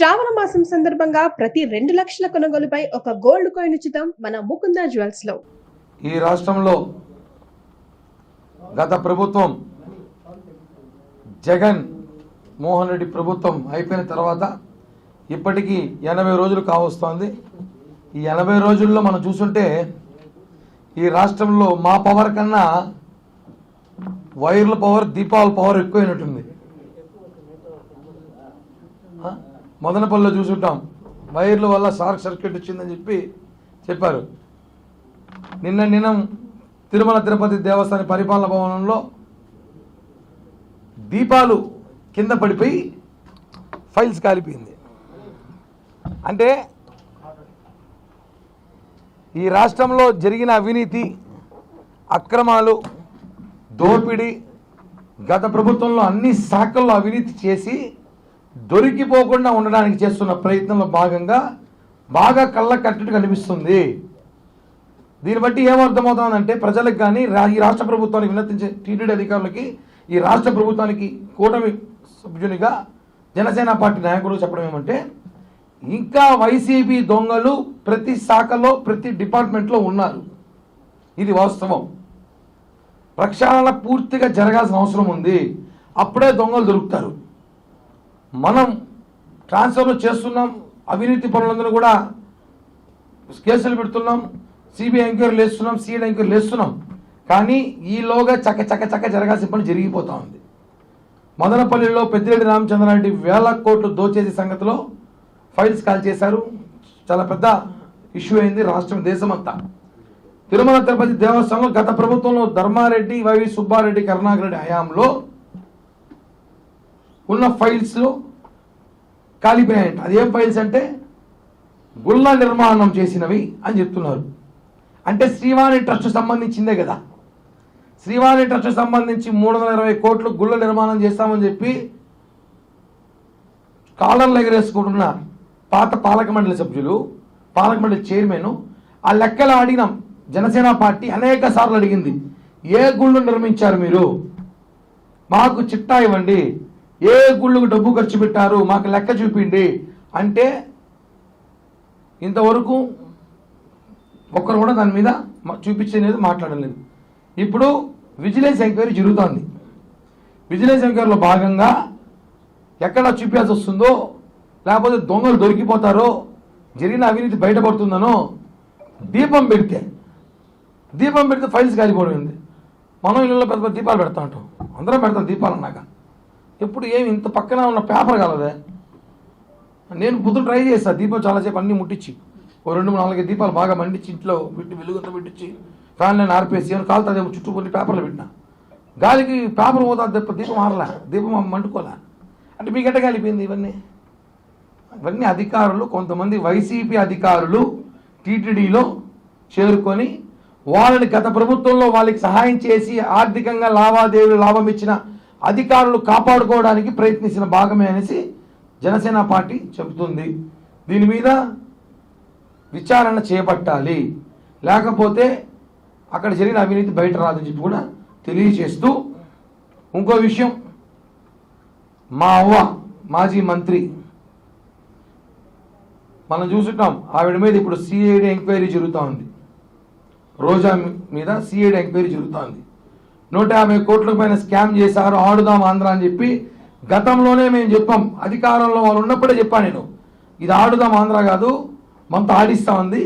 శ్రావణ మాసం సందర్భంగా ప్రతి రెండు లక్షల కొనుగోలుపై ఒక గోల్డ్ కాయిన్ ఉచితం మన ముకుంద జ్యువెల్స్లో. ఈ రాష్ట్రంలో గత ప్రభుత్వం జగన్ మోహన్ రెడ్డి ప్రభుత్వం అయిపోయిన తర్వాత ఇప్పటికీ ఎనభై రోజులు కావస్తోంది. ఈ ఎనభై రోజుల్లో మనం చూసుంటే ఈ రాష్ట్రంలో మా పవర్ కన్నా వైర్ల పవర్ దీపావళి పవర్ ఎక్కువైనట్టుంది. ఆ? మదనపల్లిలో చూసుంటాం వైర్ల వల్ల షార్ట్ సర్క్యూట్ వచ్చిందని చెప్పి చెప్పారు నిన్న నిన్న తిరుమల తిరుపతి దేవస్థాన పరిపాలన భవనంలో దీపాలు కింద పడిపోయి ఫైల్స్ కాలిపోయింది అంటే ఈ రాష్ట్రంలో జరిగిన అవినీతి అక్రమాలు దోపిడీ గత ప్రభుత్వంలో అన్ని శాఖల్లో అవినీతి చేసి దొరికిపోకుండా ఉండడానికి చేస్తున్న ప్రయత్నంలో భాగంగా బాగా కళ్ళ కట్టట్టు కనిపిస్తుంది. దీన్ని బట్టి ఏమర్థమవుతుందంటే ప్రజలకు కానీ ఈ రాష్ట్ర ప్రభుత్వానికి విన్నతించే టీటీడీ అధికారులకి ఈ రాష్ట్ర ప్రభుత్వానికి కూటమి సభ్యునిగా జనసేన పార్టీ నాయకులు చెప్పడం ఏమంటే ఇంకా వైసీపీ దొంగలు ప్రతి శాఖలో ప్రతి డిపార్ట్మెంట్లో ఉన్నారు. ఇది వాస్తవం. ప్రక్షాళన పూర్తిగా జరగాల్సిన అవసరం ఉంది. అప్పుడే దొంగలు దొరుకుతారు. మనం ట్రాన్స్ఫర్లు చేస్తున్నాం అవినీతి పనులందరూ కూడా కేసులు పెడుతున్నాం సిబిఐ ఎంక్వైరీలు వేస్తున్నాం సిఐడి ఎంక్వైరీలు వేస్తున్నాం కానీ ఈలోగా చక్క చక్క చక్క జరగాల్సిన పని జరిగిపోతూ ఉంది. మదనపల్లిలో పెద్దిరెడ్డి రామచంద్రారెడ్డి వేల కోట్లు దోచేసే సంగతిలో ఫైల్స్ కాల్ చేశారు. చాలా పెద్ద ఇష్యూ అయింది రాష్ట్రం దేశమంతా. తిరుమల తిరుపతి దేవస్థానంలో గత ప్రభుత్వంలో ధర్మారెడ్డి వైవి సుబ్బారెడ్డి కరుణాకర్ రెడ్డి హయాంలో ఉన్న ఫైల్స్లో కాలిపోయాయంట. అదేం ఫైల్స్ అంటే గుళ్ళ నిర్మాణం చేసినవి అని చెప్తున్నారు. అంటే శ్రీవాణి ట్రస్ట్ సంబంధించిందే కదా. శ్రీవాణి ట్రస్ట్ సంబంధించి మూడు వందల ఇరవై కోట్లు గుళ్ళ నిర్మాణం చేస్తామని చెప్పి కాలర్లు ఎగరేసుకుంటున్న పాత పాలక మండలి సభ్యులు పాలక మండలి చైర్మన్ ఆ లెక్కలు అడిగినాం. జనసేన పార్టీ అనేక సార్లు అడిగింది. ఏ గుళ్ళు నిర్మించారు మీరు? మాకు చిట్టా ఇవ్వండి. ఏ గుళ్ళకు డబ్బు ఖర్చు పెట్టారు మాకు లెక్క చూపిండి. అంటే ఇంతవరకు ఒక్కరు కూడా దాని మీద చూపించలేదు మాట్లాడలేదు ఇప్పుడు విజిలెన్స్ ఎంక్వైరీ జరుగుతోంది. విజిలెన్స్ ఎంక్వైరీలో భాగంగా ఎక్కడ చూపించాల్సి వస్తుందో లేకపోతే దొంగలు దొరికిపోతారో జరిగిన అవినీతి బయటపడుతుందనో దీపం పెడితే దీపం పెడితే ఫైల్స్ కాలిపోవడం ఉంది. మనం ఇళ్ళలో పెద్ద పెద్ద దీపాలు పెడతా ఉంటాం. అందరం పెడతాం దీపాలు అన్నాక. ఎప్పుడు ఏమి ఇంత పక్కన ఉన్న పేపర్ కలదే? నేను పొద్దున ట్రై చేస్తాను దీపం చాలాసేపు అన్నీ ముట్టించి. ఓ రెండు మూడు నాలుగు దీపాలు బాగా మండించి ఇంట్లో పెట్టి వెలుగుతో పెట్టించి ఫ్యాన్ నేను ఆర్పేసి అని కాలుతుందేమో చుట్టూ కొన్ని పేపర్లు పెట్టినా. గాలికి పేపర్ పోతా తప్ప దీపం ఆరలా దీపం మండుకోలే? అంటే మీకు ఎట్ట కాలిపోయింది ఇవన్నీ? ఇవన్నీ అధికారులు కొంతమంది వైసీపీ అధికారులు టీటీడీలో చేరుకొని వాళ్ళని గత ప్రభుత్వంలో వాళ్ళకి సహాయం చేసి ఆర్థికంగా లావాదేవీలు లాభం ఇచ్చిన అధికారులు కాపాడుకోవడానికి ప్రయత్నించిన భాగమే అనేసి జనసేన పార్టీ చెబుతుంది. దీని మీద విచారణ చేపట్టాలి. లేకపోతే అక్కడ జరిగిన అవినీతి బయట రాదని చెప్పి కూడా తెలియచేస్తూ ఇంకో విషయం. మా అవ్వ మాజీ మంత్రి మనం చూసుంటాం ఆవిడ మీద ఇప్పుడు సిఐడి ఎంక్వైరీ జరుగుతూ ఉంది. రోజా మీద సిఐడి ఎంక్వైరీ జరుగుతూ ఉంది. నూట యాభై కోట్ల పైన స్కామ్ చేశారు ఆడుదాం ఆంధ్ర అని చెప్పి గతంలోనే మేము చెప్పాం. అధికారంలో వాళ్ళు ఉన్నప్పుడే చెప్పాను నేను. ఇది ఆడుదాం ఆంధ్ర కాదు మనతో ఆడిస్తా ఉంది.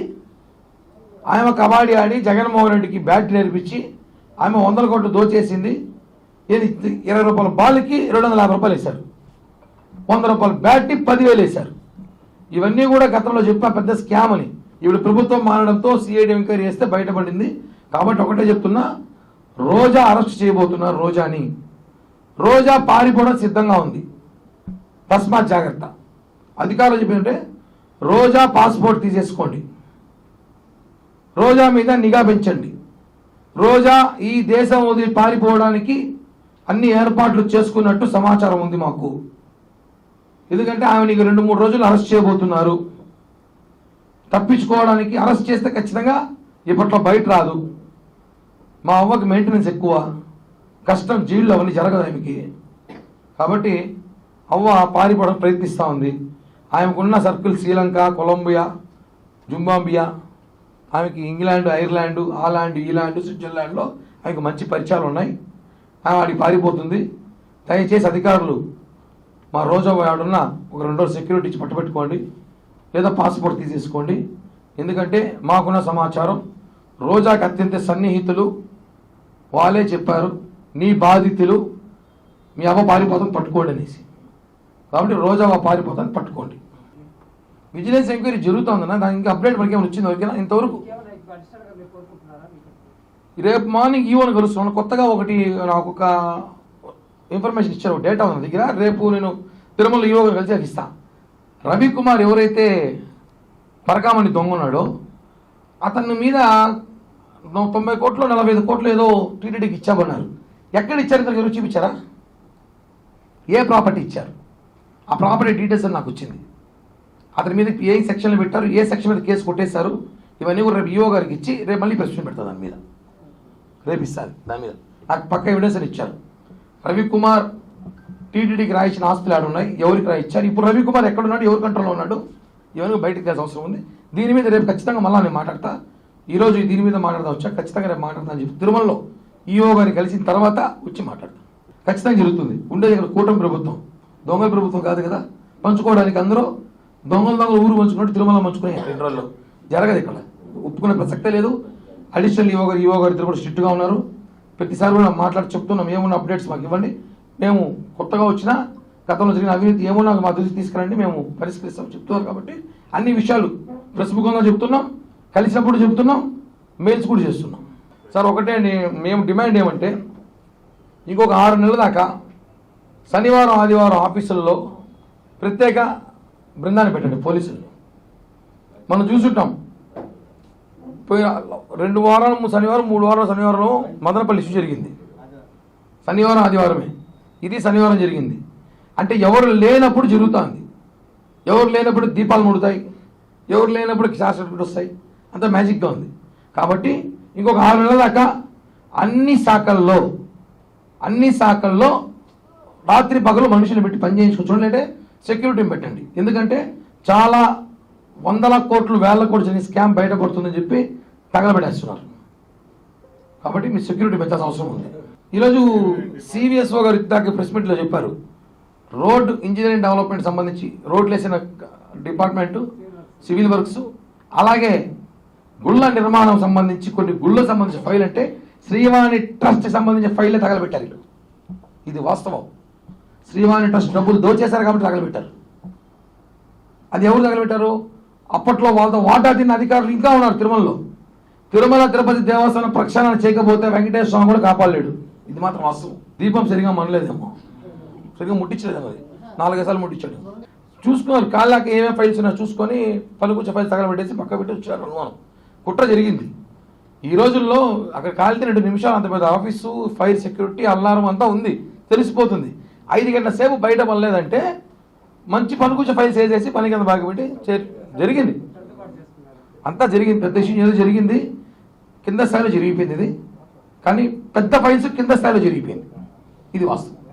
ఆమె కబడ్డీ ఆడి జగన్మోహన్ రెడ్డికి బ్యాట్ నేర్పించి ఆమె వందల కోట్లు దోచేసింది. ఏది? ఇరవై రూపాయల బాల్కి రెండు వందల యాభై రూపాయలు వేశారు. వంద రూపాయల బ్యాట్ని పదివేలు వేశారు. ఇవన్నీ కూడా గతంలో చెప్పిన పెద్ద స్కామ్ అని. ఇప్పుడు ప్రభుత్వం మారడంతో సిఐడి ఎంక్వైరీ చేస్తే బయటపడింది. కాబట్టి ఒకటే చెప్తున్నా రోజా అరెస్ట్ చేయబోతున్నారు రోజాని. రోజా పారిపోవడం సిద్ధంగా ఉంది. తస్మాత్ జాగ్రత్త. అధికారులు చెప్పినట్టే రోజా పాస్పోర్ట్ తీసేసుకోండి. రోజా మీద నిఘా పెంచండి. రోజా ఈ దేశం వదిలి పారిపోవడానికి అన్ని ఏర్పాట్లు చేసుకున్నట్టు సమాచారం ఉంది మాకు. ఎందుకంటే ఆమె నీకు రెండు మూడు రోజులు అరెస్ట్ చేయబోతున్నారు. తప్పించుకోవడానికి అరెస్ట్ చేస్తే ఖచ్చితంగా ఇప్పట్లో బయట రాదు. మా అవ్వకి మెయింటెనెన్స్ ఎక్కువ. కష్టం జీళ్ళు అవన్నీ జరగదు ఆమెకి. కాబట్టి అవ్వ పారిపోవడం ప్రయత్నిస్తూ ఉంది. ఆమెకున్న సర్కిల్ శ్రీలంక కొలంబియా జుంబాంబియా ఆమెకి ఇంగ్లాండ్ ఐర్లాండ్ ఆలాండ్ ఈలాండ్ స్విట్జర్లాండ్లో ఆమెకు మంచి పరిచయాలు ఉన్నాయి. ఆమె వాడికి పారిపోతుంది. దయచేసి అధికారులు మా రోజా ఆడున్న ఒక రెండు రోజులు సెక్యూరిటీ ఇచ్చి లేదా పాస్పోర్ట్ తీసేసుకోండి. ఎందుకంటే మాకున్న సమాచారం రోజాకి అత్యంత సన్నిహితులు వాళ్ళే చెప్పారు నీ బాధితులు మీ అవ్వ పారిపోతాం పట్టుకోండి అనేసి. కాబట్టి రోజా అవ్వ పారిపోతాను పట్టుకోండి. విజిలెన్స్ ఎంక్వైరీ జరుగుతుందన్న దానికి ఇంకా అప్డేట్ మనకి ఏమైనా వచ్చింది? ఓకేనా? ఇంతవరకు రేపు మార్నింగ్ ఈవోని కలుస్తున్నాను. కొత్తగా ఒకటి నాకు ఒక ఇన్ఫర్మేషన్ ఇచ్చారు డేటా ఉంది దగ్గర. రేపు నేను తిరుమల ఈవో కలిసి అది ఇస్తాను రవికుమార్ ఎవరైతే పరకామణి దొంగ ఉన్నాడో అతని మీద తొంభై కోట్లు నలభై ఐదు కోట్లు ఏదో టీటీడీకి ఇచ్చామన్నారు. ఎక్కడ ఇచ్చారు? ఇంతకు ఎవరు చూపించారా? ఏ ప్రాపర్టీ ఇచ్చారు? ఆ ప్రాపర్టీ డీటెయిల్స్ అని నాకు వచ్చింది. అతని మీద ఏ సెక్షన్లు పెట్టారు? ఏ సెక్షన్ మీద కేసు కొట్టేశారు? ఇవన్నీ కూడా రేపు ఈఓ గారికి ఇచ్చి రేపు మళ్ళీ ప్రశ్న పెడతా దాని మీద. రేపు ఇస్తారు దాని మీద. నాకు పక్క ఎవిడెన్స్ ఇచ్చారు. రవికుమార్ టీటీడీకి రాయించిన ఆస్తులు ఆడు ఉన్నాయి. ఎవరికి రాయించారు? ఇప్పుడు రవికుమార్ ఎక్కడ ఉన్నాడు? ఎవరి కంట్రోల్లో ఉన్నాడు? ఇవన్నీ బయటకు తెలిసిన అవసరం ఉంది. దీని మీద రేపు ఖచ్చితంగా మళ్ళీ నేను మాట్లాడతా. ఈరోజు దీని మీద మాట్లాడదా. వచ్చా ఖచ్చితంగా రేపు మాట్లాడతా అని చెప్పి తిరుమలలో ఈఓ గారిని కలిసిన తర్వాత వచ్చి మాట్లాడతా. ఖచ్చితంగా జరుగుతుంది. ఉండేది ఇక్కడ కూటమి ప్రభుత్వం. దొంగల ప్రభుత్వం కాదు కదా? పంచుకోవడానికి అందరూ దొంగల దొంగలు ఊరు పంచుకున్నట్టు తిరుమల పంచుకునే రెండు రోజుల్లో జరగదు ఇక్కడ. ఒప్పుకునే ప్రసక్తే లేదు. అడిషనల్ ఈవో గారు ఈవో గారు ఇద్దరు కూడా స్ట్రిక్ట్గా ఉన్నారు. ప్రతిసారి కూడా మాట్లాడి చెప్తున్నాం. ఏమున్న అప్డేట్స్ మాకు ఇవ్వండి. మేము కొత్తగా వచ్చిన గతంలో జరిగిన అవినీతి ఏమున్నా మా దృష్టి తీసుకురండి. మేము పరిష్కరిస్తాం చెప్తున్నారు కాబట్టి అన్ని విషయాలు ప్రస్ముఖంగా చెప్తున్నాం. కలిసినప్పుడు చెప్తున్నాం మెయిల్స్ కూడా చేస్తున్నాం. సార్ ఒకటే మేము డిమాండ్ ఏమంటే ఇంకొక ఆరు నెలల దాకా శనివారం ఆదివారం ఆఫీసుల్లో ప్రత్యేక బృందాన్ని పెట్టండి పోలీసులు. మనం చూసుంటాం. పోయిన రెండు వారాలు శనివారం మూడు వారాలు శనివారం మదనపల్లి ఇష్యూ జరిగింది. శనివారం ఆదివారమే. ఇది శనివారం జరిగింది. అంటే ఎవరు లేనప్పుడు జరుగుతుంది. ఎవరు లేనప్పుడు దీపాలు ముడుతాయి. ఎవరు లేనప్పుడు షార్ట్ వస్తాయి. అంత మ్యాజిక్గా ఉంది. కాబట్టి ఇంకొక ఆరు నెలల దాకా అన్ని శాఖల్లో అన్ని శాఖల్లో రాత్రి పగలు మనుషులు పెట్టి పని చేయించుకో సెక్యూరిటీని పెట్టండి. ఎందుకంటే చాలా వందల కోట్లు వేల కోట్లు జరిగిన స్కామ్ బయటపడుతుందని చెప్పి తగలబెట్టేస్తున్నారు కాబట్టి మీ సెక్యూరిటీ పెట్టాల్సిన అవసరం ఉంది. ఈరోజు సివిఎస్ఓ గారు ఇందాక ప్రెస్ మీట్లో చెప్పారు. రోడ్ ఇంజనీరింగ్ డెవలప్మెంట్ సంబంధించి రోడ్లు వేసిన డిపార్ట్మెంటు సివిల్ వర్క్స్ అలాగే గుళ్ళ నిర్మాణం సంబంధించి కొన్ని గుళ్ళ సంబంధించిన ఫైల్ అంటే శ్రీవాణి ట్రస్ట్ సంబంధించిన ఫైలే తగలబెట్టారు వీళ్ళు. ఇది వాస్తవం. శ్రీవాణి ట్రస్ట్ డబ్బులు దోచేశారు కాబట్టి తగలబెట్టారు. అది ఎవరు తగలబెట్టారు? అప్పట్లో వాళ్ళతో వాటా తిన్న అధికారులు ఇంకా ఉన్నారు తిరుమలలో. తిరుమల తిరుపతి దేవస్థానం ప్రక్షాళన చేయకపోతే వెంకటేశ్వర స్వామి కూడా కాపాడలేడు. ఇది మాత్రం వాస్తవం. దీపం సరిగా మనలేదేమో సరిగా ముట్టించలేదేమో అది. నాలుగైదు సార్లు ముట్టించాడు. చూసుకున్నారు. కాళ్ళకి ఏమేమి ఫైల్స్ ఉన్నాయో చూసుకొని పలుకుచ్చే ఫైల్స్ తగలబెట్టేసి పక్క పెట్టి వచ్చారు అనుమానం. కుట్ర జరిగింది. ఈ రోజుల్లో అక్కడ కాలితే రెండు నిమిషాలు అంత పెద్ద ఆఫీసు ఫైర్ సెక్యూరిటీ అల్లారం అంతా ఉంది. తెలిసిపోతుంది. ఐదు గంటల సేపు బయట పడలేదంటే మంచి పని కూర్చో ఫైల్స్ చేసేసి పని కింద బాగపెట్టి చే- జరిగింది. అంతా జరిగింది. పెద్ద ఇష్యూ ఏదో జరిగింది. కింద స్థాయిలో జరిగిపోయింది ఇది. కానీ పెద్ద ఫైల్స్ కింద స్థాయిలో జరిగిపోయింది. ఇది వాస్తవం.